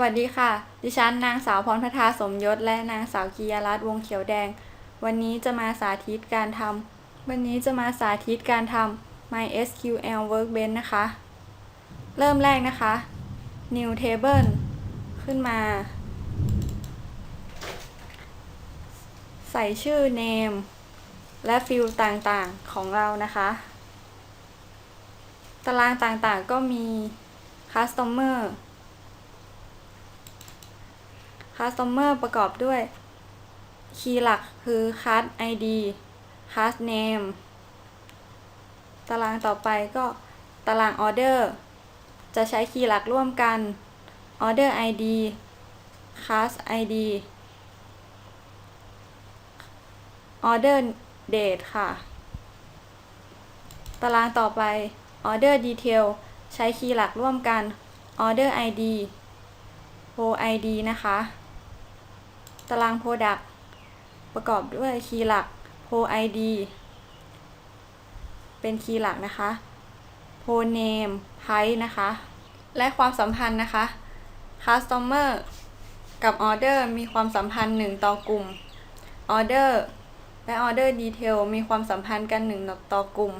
วัสดีค่ะ ดิฉันนางสาวพรพทาสมยศ และนางสาวกียรัตน์วงเขียวแดง วันนี้จะมาสาธิตการทำวันนี้จะมาสาธิตการทำ MySQL Workbench นะคะ เริ่มแรกนะคะ New Table ขึ้นมา ใส่ชื่อ Name และฟิลด์ต่างๆของเรานะคะ ตารางต่างๆก็มี Customer Customer ประกอบด้วย คีย์หลักคือ Card ID Card Name ตารางต่อไปก็ตาราง Order จะใช้คีย์หลักร่วมกัน Order ID Card ID Order Date ค่ะ ตารางต่อไป Order Detail ใช้คีย์หลักร่วมกัน Order ID Pro ID นะคะ ตาราง Product ประกอบด้วยคีย์หลัก Pro ID เป็นคีย์หลักนะคะ Pro Name Price นะคะ และความสัมพันธ์นะคะ Customer กับ Order มีความสัมพันธ์ 1 ต่อกลุ่ม Order และ Order Detail มีความสัมพันธ์กัน 1 ต่อกลุ่ม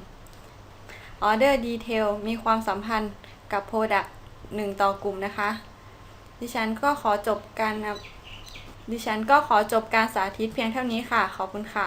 Order Detail มีความสัมพันธ์กับ Product 1 ต่อกลุ่มนะคะ ดิฉันก็ขอจบการ ดิฉันก็ขอจบการสาธิตเพียงเท่านี้ค่ะ ขอบคุณค่ะ